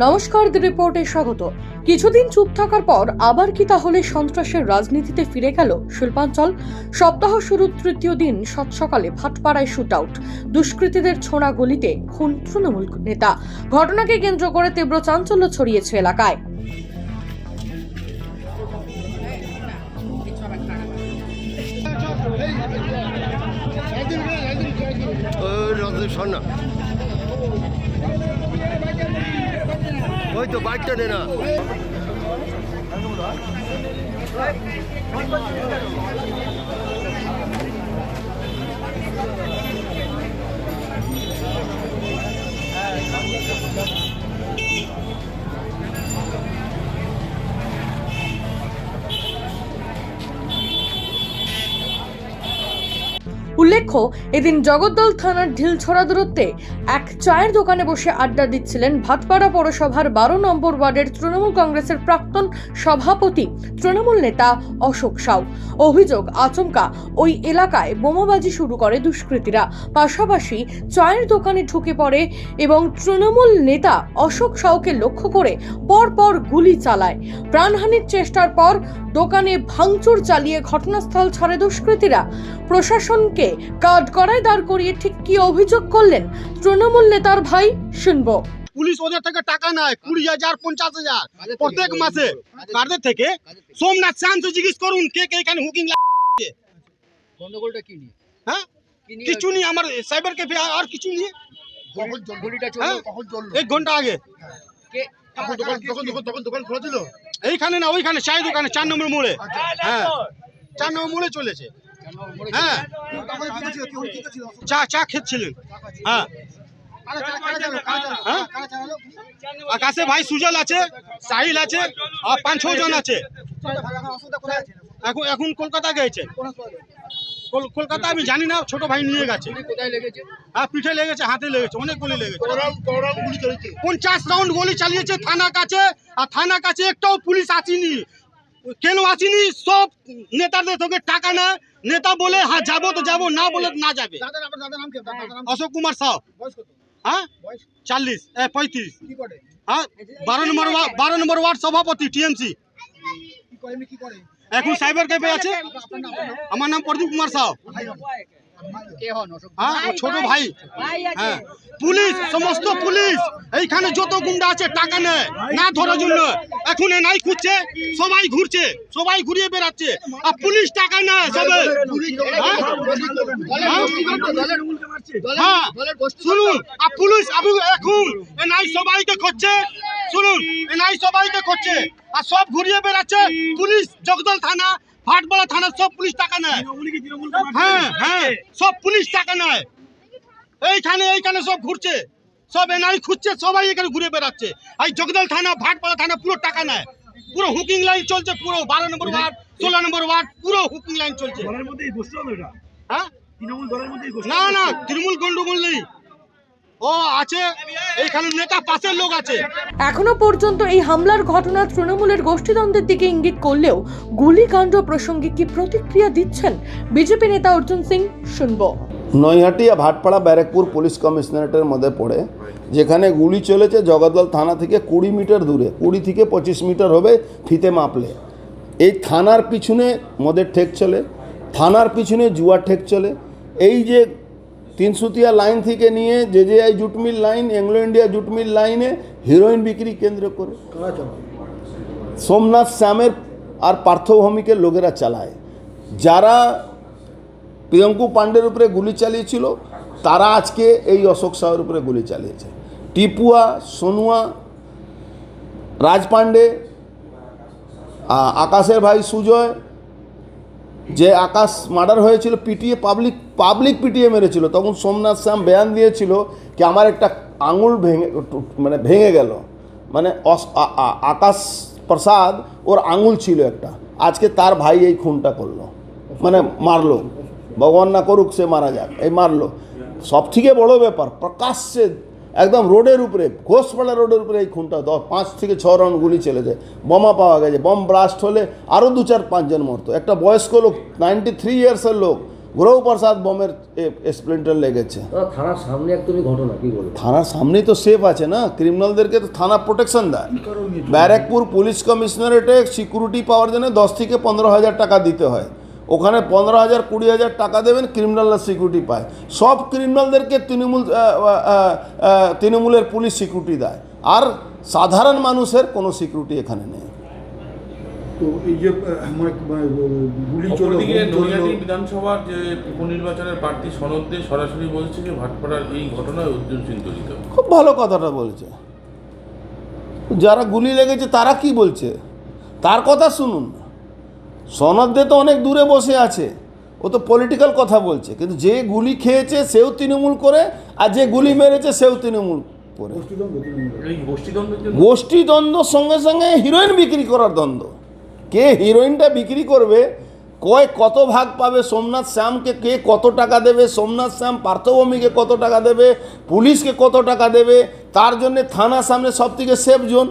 নমস্কার দি রিপোর্টে স্বাগত কিছুদিন চুপ থাকার পর আবার কি তাহলে সন্ত্রাসের রাজনীতিতে ফিরে গেল শিল্পাঞ্চল সপ্তাহ শুরুর তৃতীয় দিন সাত সকালে ভাটপাড়ায় শুট আউট দুষ্কৃতীদের ছোড়া গলিতে খুন তৃণমূল নেতা ঘটনাকে কেন্দ্র করে তীব্র চাঞ্চল্য ছড়িয়েছে এলাকায় রজনী শোন না ওই তো বাইকটা নে না। উল্লেখ্য, এদিন জগদ্দল থানার ঢিলছড়া দূরত্বে এক চায়ের দোকানে বসে আড্ডা দিচ্ছিলেন ভাতপাড়া পৌরসভার বারো নম্বর ওয়ার্ডের তৃণমূল কংগ্রেসের প্রাক্তন সভাপতি, তৃণমূল নেতা অশোক সাউ। অভিযোগ, আচমকা ওই এলাকায় বোমাবাজি শুরু করে দুষ্কৃতীরা। পাশাপাশি চায়ের দোকানে ঢুকে পড়ে এবং তৃণমূল নেতা অশোক সাউকে লক্ষ্য করে পরপর গুলি চালায়। প্রাণহানির চেষ্টার পর দোকানে ভাঙচুর চালিয়ে ঘটনাস্থল ছাড়ে দুষ্কৃতীরা। প্রশাসনকে কাঠগড়ায় দাঁড় করিয়ে ঠিক কি অভিযোগ করলেন তৃণমূল নেতার ভাই শুনব। পুলিশ ওদের থেকে টাকা নেয় কুড়ি হাজার পঞ্চাশ হাজার প্রত্যেক মাসে। কাদের থেকে? সোমনাথ শান্ত জিজ্ঞেস করুন কে কে এখানে হুকিং গন্ডগোলটা কি নিয়ে? হ্যাঁ? নিয়ে কিছু নেই আমার সাইবার ক্যাফে আর কিছু গুলিটা হ্যাঁ? এক ঘণ্টা আগে। দোকান দোকান দোকান খোলা ছিল? এইখানে না ওইখানে চাই দোকানে চার নম্বর মোড়ে। হ্যাঁ। চার নম্বর মোড়ে চলেছে। হ্যাঁ। চা চা খেচ্ছিলেন। হ্যাঁ। হ্যাঁ। আকাশে ভাই সুজল আছে, সাহিল আছে, আর পাঁচ ছ জন আছে। এখন এখন কলকাতা গেছে। কল- কলকাতা আমি জানি না, ছোট ভাই নিয়ে গেছে। হ্যাঁ পিঠে লেগেছে, হাতে লেগেছে, অনেক গুলি লেগেছে। পঞ্চাশ রাউন্ড গুলি চালিয়েছে থানা কাছে, আর থানা কাছে একটাও পুলিশ আসেনি। কেন আসিনি? সব নেতাদের সঙ্গে টাকা না নেতা বলে হ্যাঁ যাব তো যাব না বলে না যাবে। অশোক কুমার সাহ। হ্যাঁ? চাল্লিশ পঁয়ত্রিশ। হ্যাঁ? বারো নম্বর বারো নম্বর ওয়ার্ড সভাপতি টিএমসি। এখন সাইবার ক্যাফে আছে। আমার নাম প্রদীপ কুমার সাহ। হ্যাঁ ছোট ভাই হ্যাঁ পুলিশ সমস্ত পুলিশ। এইখানে যত গুন্ডা আছে টাকা নেয় না ধরার জন্য। এখন নাই খুঁজছে সবাই ঘুরছে সবাই ঘুরিয়ে বেড়াচ্ছে। আর পুলিশ টাকা নেয় সবাই হ্যাঁ? হ্যাঁ? শুনুন আর পুলিশ এখন সবাইকে খুঁজছে শুনুন এ নাই সবাইকে খুঁজছে। আর সব ঘুরিয়ে বেড়াচ্ছে পুলিশ জগদল থানা ভাটপাড়া থানা সব পুলিশ টাকা নেয়। হ্যাঁ হ্যাঁ সব পুলিশ টাকা নেয়। এইখানে এইখানে সব ঘুরছে। সব এনআই খুঁজছে সবাই এখানে ঘুরে বেড়াচ্ছে। এই জগদল থানা ভাটপাড়া থানা পুরো টাকা নেয়। পুরো হুকিং লাইন চলছে পুরো বারো নম্বর ওয়ার্ড ষোলো নম্বর ওয়ার্ড পুরো হুকিং লাইন চলছে। হ্যাঁ? না না তৃণমূল গন্ডগোল নেই। ও আছে। এইখানে নেতা পাশের লোক আছে। এখনও পর্যন্ত এই হামলার ঘটনা তৃণমূলের গোষ্ঠীদ্বন্দ্বের দিকে ইঙ্গিত করলেও গুলিকাণ্ড প্রসঙ্গে কি প্রতিক্রিয়া দিচ্ছেন বিজেপি নেতা অর্জুন সিং শুনব। নৈহাটিয়া ভাটপাড়া ব্যারাকপুর পুলিশ কমিশনারেটের মধ্যে পড়ে যেখানে গুলি চলেছে জগদ্দল থানা থেকে কুড়ি মিটার দূরে কুড়ি থেকে পঁচিশ মিটার হবে ফিতে মাপলে। এই থানার পিছনে মদের ঠেক চলে থানার পিছনে জুয়া ঠেক চলে। এই যে তিনসুতিয়া লাইন থেকে নিয়ে যে যে I jute mill line Anglo India jute mill লাইনে হিরোইন বিক্রি কেন্দ্র করে। সোমনাথ শ্যামের আর পার্থভূমিকের লোকেরা চালায়। যারা প্রিয়ঙ্কু পাণ্ডের উপরে গুলি চালিয়েছিল, তারা আজকে এই অশোক সাহের উপরে গুলি চালিয়েছে। টিপুয়া, সোনুয়া, রাজ পাণ্ডে আকাশের ভাই সুজয় যে আকাশ মার্ডার হয়েছিল, পিটিয়ে পাবলিক পাবলিক পিটিয়ে মেরেছিল, তখন সোমনাথ শ্যাম বয়ান দিয়েছিল কি আমার একটা আঙুল ভেঙে মানে ভেঙে গেল। মানে আকাশ প্রসাদ, ওর আঙুল ছিল একটা। আজকে তার ভাই এই খুনটা করল। মানে মারলো। ভগবান না করুক, সে মারা যাক। এই মারলো। সব থেকে বড় ব্যাপার, প্রকাশ্যে একদম রোডের উপরে ঘোষপাড়া রোডের উপরে এই খুনটা দশ পাঁচ থেকে ছ রাউন্ড গুলি চলেছে বোমা পাওয়া গেছে বম ব্লাস্ট হলে আরও দু চার পাঁচজন মরতো। একটা বয়স্ক লোক নাইনটি থ্রি ইয়ার্সের লোক গ্রহ প্রসাদ বোমের স্প্লিন্টার লেগেছে। থানার সামনে একদমই ঘটনা কি বলব? থানার সামনেই তো সেফ আছে না? ক্রিমিনালদেরকে তো থানা প্রোটেকশন দেয়। ব্যারাকপুর পুলিশ কমিশনারেটে সিকিউরিটি পাওয়ার জন্য দশ থেকে পনেরো হাজার টাকা দিতে হয়। ওখানে পনেরো হাজার কুড়ি হাজার টাকা দেবেন ক্রিমিনালরা সিকিউরিটি পায়। সব ক্রিমিনালদেরকে তৃণমূল তৃণমূলের পুলিশ সিকিউরিটি দেয়। আর সাধারণ মানুষের কোনো সিকিউরিটি এখানে নেই। তো এই যে আহ, মানে মানে, গুলি চলে অপরদিকে বোম চলল। নৈহাটি বিধানসভার যে উপনির্বাচনের প্রার্থী সনদ দিয়ে সরাসরি বলছে যে ভাটপাড়ার এই ঘটনায় অর্জুন সিং খুব ভালো কথাটা বলছে। যারা গুলি লেগেছে তারা কি বলছে? তার কথা শুনুন। সনদ তো অনেক দূরে বসে আছে। ও তো পলিটিক্যাল কথা বলছে। কিন্তু যে গুলি খেয়েছে সেও তৃণমূল করে, আর যে গুলি মেরেছে সেও তৃণমূল করে। গোষ্ঠী দ্বন্দ্ব সঙ্গে সঙ্গে হিরোইন বিক্রি করার দ্বন্দ্ব। কে হিরোইনটা বিক্রি করবে? কয় কত ভাগ পাবে সোমনাথ শ্যামকে কে? কত টাকা দেবে? সোমনাথ শ্যাম পার্থভূমিকে কত টাকা দেবে? পুলিশকে কত টাকা দেবে? তার জন্য থানা সামনে সব থেকে সেফ জোন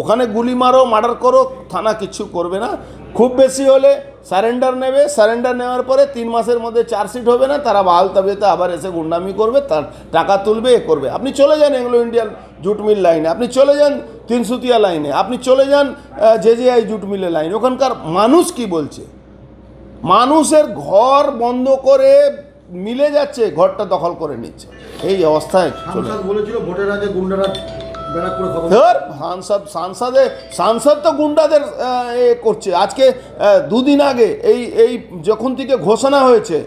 ওখানে গুলি মারো, মার্ডার করো, থানা কিচ্ছু করবে না। খুব বেশি হলে সারেন্ডার নেবে। সারেন্ডার নেওয়ার পরে তিন মাসের মধ্যে চার্জশিট হবে না তারা বাহাল তাবিতে আবার এসে গুন্ডামি করবে তার টাকা তুলবে এ করবে। আপনি চলে যান এগুলো ইন্ডিয়ান জুট মিল লাইনে আপনি চলে যান তিনসুতিয়া লাইনে আপনি চলে যান জে জে আই জুট মিলের লাইনে। ওখানকার মানুষ কি বলছে? মানুষের ঘর বন্ধ করে মিলে যাচ্ছে ঘরটা দখল করে নিচ্ছে। এই অবস্থায় বলেছিল ভোটের আগে গুন্ডারা ধর সাংসদ সাংসদে সাংসদ তো গুন্ডাদের এ করছে। আজকে দুদিন আগে এই এই যখন থেকে ঘোষণা হয়েছে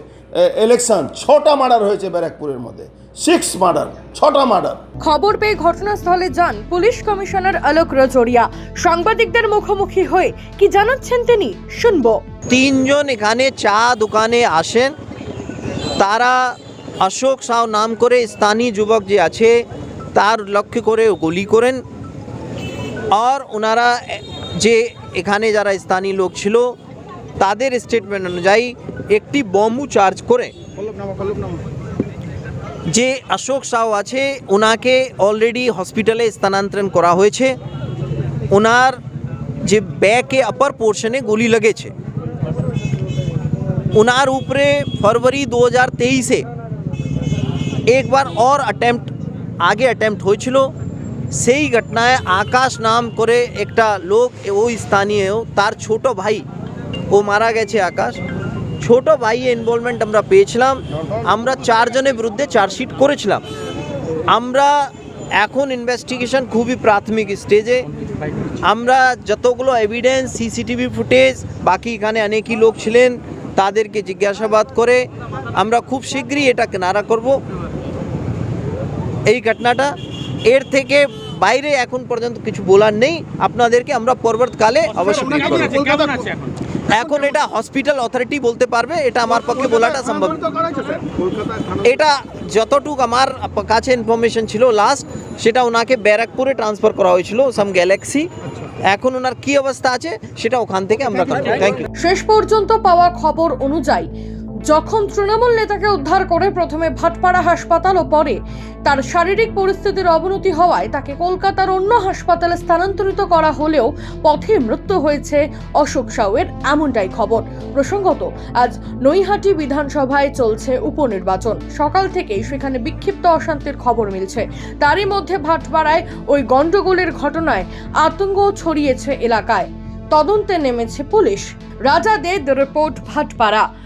ইলেকশন ছটা মার্ডার হয়েছে ব্যারাকপুরের মধ্যে। সিক্স মার্ডার ছটা মার্ডার খবর পেয়ে ঘটনাস্থলে যান পুলিশ কমিশনার আলোক রজোরিয়া। সাংবাদিকদের মুখোমুখি হয়ে কি জানাচ্ছেন তিনি শুনব। তিনজন এখানে চা দোকানে আসেন। তারা অশোক সাউ নাম করে স্থানীয় যুবক যে আছে তার লক্ষ্য করে গুলি করেন। আর ওনারা যে এখানে যারা স্থানীয় লোক ছিল, তাদের স্টেটমেন্ট অনুযায়ী একটি বম্বু চার্জ করে। যে অশোক সাউ আছে, ওনাকে অলরেডি হসপিটালে স্থানান্তরণ করা হয়েছে। ওনার যে ব্যাকে আপার পোর্শনে গুলি লেগেছে। ওনার উপরে ফরওয়ারি দু হাজার তেইশে একবার অর अटेम्प्ट আগে অ্যাটেম্প্ট হয়েছিল, সেই ঘটনায় আকাশ নাম করে একটা লোক ওই স্থানীয় তার ছোট ভাই, ও মারা গেছে আকাশ। ছোট ভাই ইনভলভমেন্ট আমরা পেয়েছিলাম, আমরা চারজনের বিরুদ্ধে চার্জশিট করেছিলাম। আমরা এখন ইনভেস্টিগেশন খুবই প্রাথমিক স্টেজে আমরা যতগুলো এভিডেন্স সিসিটিভি ফুটেজ বাকি এখানে অনেকই লোক ছিলেন, তাদেরকে জিজ্ঞাসাবাদ করে আমরা খুব শীঘ্রই এটা কেনারা করব। এই ঘটনাটা এর থেকে বাইরে এখন পর্যন্ত কিছু বলার নেই। আপনাদেরকে আমরা পরবর্তীকালে অবশ্যই এখন? এটা হসপিটাল অথরিটি বলতে পারবে এটা আমার পক্ষে বলাটা সম্ভব। এটা যতটুকু আমার কাছে ইনফরমেশন ছিল লাস্ট সেটা ওনাকে ব্যারাকপুরে ট্রান্সফার করা হয়েছিল সাম গ্যালাক্সি এখন ওনার কি অবস্থা আছে সেটা ওখান থেকে আমরা থ্যাংক ইউ শেষ পর্যন্ত পাওয়া খবর অনুযায়ী যখন তৃণমূল নেতাকে উদ্ধার করে প্রথমে ভাটপাড়া হাসপাতাল ও পরে, তার শারীরিক পরিস্থিতির অবনতি হওয়ায় তাকে কলকাতার অন্য হাসপাতালে স্থানান্তরিত করা হলেও পথে মৃত্যু হয়েছে অশোক সাউয়ের এমনটাই খবর। প্রসঙ্গত, আজ নৈহাটি বিধানসভায় চলছে উপনির্বাচন। সকাল থেকেই সেখানে বিক্ষিপ্ত অশান্তির খবর মিলছে। তারই মধ্যে ভাটপাড়ায় ওই গণ্ডগোলের ঘটনায় আতঙ্ক ছড়িয়েছে এলাকায়। তদন্তে নেমেছে পুলিশ। রাজা দে রিপোর্ট ভাটপাড়া।